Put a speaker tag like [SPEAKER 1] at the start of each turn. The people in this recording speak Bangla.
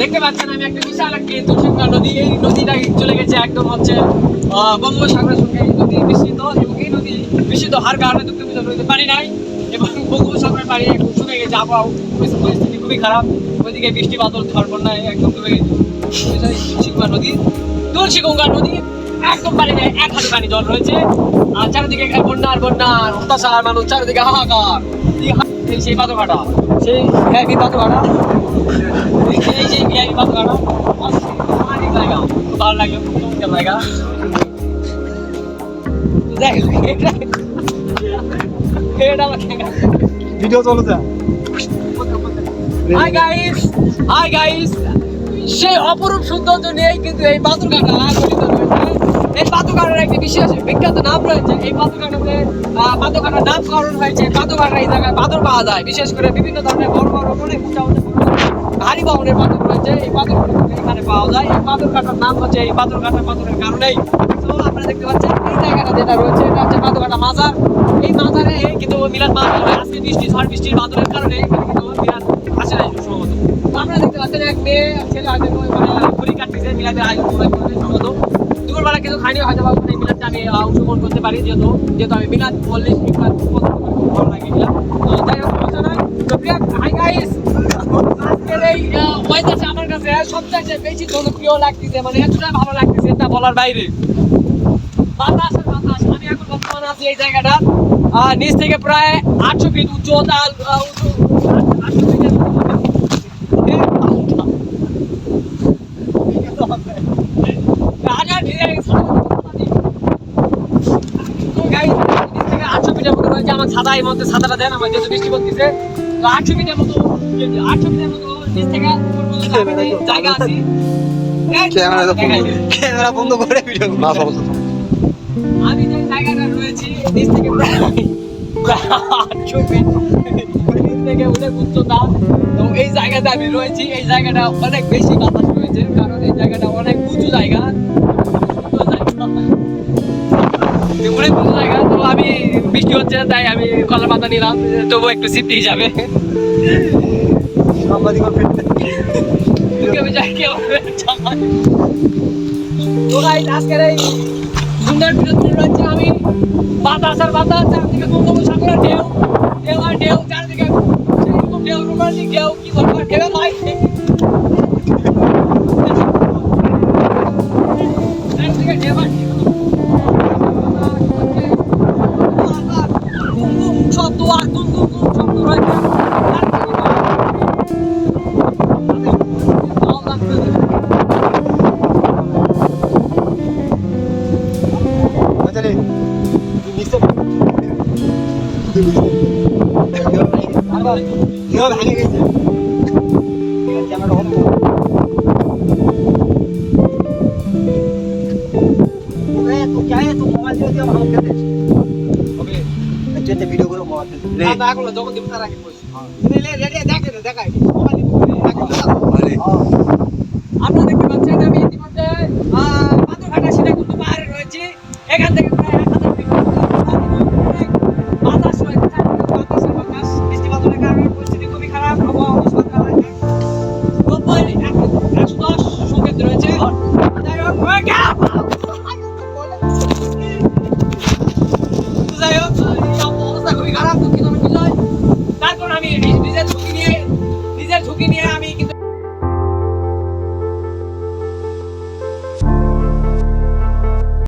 [SPEAKER 1] দেখতে পাচ্ছেন, আমি একটা বিশাল একটি তুলসীগঙ্গা নদী। এই নদীটা চলে গেছে একদম হচ্ছে বঙ্গোপসাগরের সঙ্গে এই নদী মিশ্রিত এবং এই নদী মিশ্রিত হওয়ার কারণে দুর্গাপূজা নদীতে পানি নাই এবং বঙ্গোপসাগরের পানি একদম শুকিয়ে গেছে। আবহাওয়া পরিস্থিতি খুবই খারাপ। ওইদিকে বৃষ্টি, বাদল ঝড় বন্যায় একদম ডুবে গেছে। তুলসীগঙ্গা নদী তুলসীগঙ্গা নদী একদম পানি নেই, এক হাতে পানি জল রয়েছে। আর চারিদিকে বন্যা আর বন্যা হতাশার মানুষ, চারিদিকে হাহাকার। এই সেই পাথরঘাটা সেই পাথরঘাটা এই ভিআইপি পাথরঘাটা অনেক জায়গা ভালো লাগে জায়গা। দেখ এটা
[SPEAKER 2] ভিডিও চলো যা।
[SPEAKER 1] হাই গাইস হাই গাইস সেই অপরূপ সৌন্দর্য নিয়েই কিন্তু এই গঠিত রয়েছে এই পাথরঘাটার একটি বিশেষ বিখ্যাত নাম রয়েছে। এই আহ, পাথরঘাটার নামকরণ হয়েছে পাথরঘাটা এই জায়গায় পাথর পাওয়া যায়। বিশেষ করে বিভিন্ন ধরনের বড় বড় অনেক উঁচা ভারী বাহনের পাথর রয়েছে। এই পাথর এখানে পাওয়া যায়। এই পাথরঘাটার নাম হচ্ছে এই পাথর পাথরঘাটা পাথরের কারণেই। তো আপনারা দেখতে পাচ্ছেন এই জায়গাটা যেটা রয়েছে এটা হচ্ছে পাথরঘাটা মাজার। এই মাজারে কিন্তু মিলাদ মাহফিল হয় আজকে বৃষ্টি ঝড় বৃষ্টির বাদলের কারণে কিন্তু মিলাদ আসে নাই সম্ভবত। আপনারা দেখতে পাচ্ছেন এক মেয়ে ছেলে হয়তো ঘুরি কাটতেছে মিলাদের আয়োজন সম্ভবত। দুপুরবেলা কিন্তু খাইনি হয়তো বা মিলাদটা আমি অংশগ্রহণ করতে পারি, যেহেতু যেহেতু আমি মিলাদ বললে মিলাদ খুব ভালো লাগে যাই হোক, সমস্যা তো প্রিয়া হাই গাইস আজকের এই আমার কাছে সবচেয়ে বেশি জনপ্রিয় লাগতেছে মানে এতটা ভালো লাগতেছে এটা বলার বাইরে। বাতাস বাতাস, আমি এখন বর্তমানে আছি এই জায়গাটা। নিচ থেকে প্রায় আটশো ফিট উচ্চতা উঁচু আটশো ফিটের হাজার ফিটের তো guys, নিচ থেকে আটশো ফিটের মতো রয়েছে আমার ছাতা এই মধ্যে ছাতাটা দেন আমার যেহেতু বৃষ্টি পড়তেছে তো আটশো ফিটের মতো আটশো ফিটের মতো নিচ থেকে জায়গা আছে।
[SPEAKER 2] ক্যামেরা ক্যামেরা বন্ধ করে ভিডিও না সমস্যা
[SPEAKER 1] আমি যে জায়গাটা রয়েছি নিচ থেকে প্রায় প্রায় আটশো ফিট নিচ থেকে অনেক উচ্চতা তো এই জায়গাতে আমি রয়েছি। এই জায়গাটা অনেক বেশি বাতাস রয়েছে কারণ এই জায়গাটা অনেক উঁচু জায়গা। হচ্ছে তাই আমি কলা পাতা নিলাম তবু একটু সিফটি হিসাবে। আজকের এই সুন্দর রয়েছে আমি বাতাস আর বাতাস চারদিকে বঙ্গোপসাগরের ঢেউ ঢেউ আর ঢেউ চারদিকে ঢেউ রোমান্টিক ঢেউ কি বলব ঢেউ ভাই। চারদিকে ঢেউ আর ঢেউ। দেখে রে দেখাই আপনারা দেখতে পাচ্ছেন আমি ইতিমধ্যে পাথরঘাটা সীতাকুণ্ড পাহাড়ে রয়েছি। এখান থেকে だよ。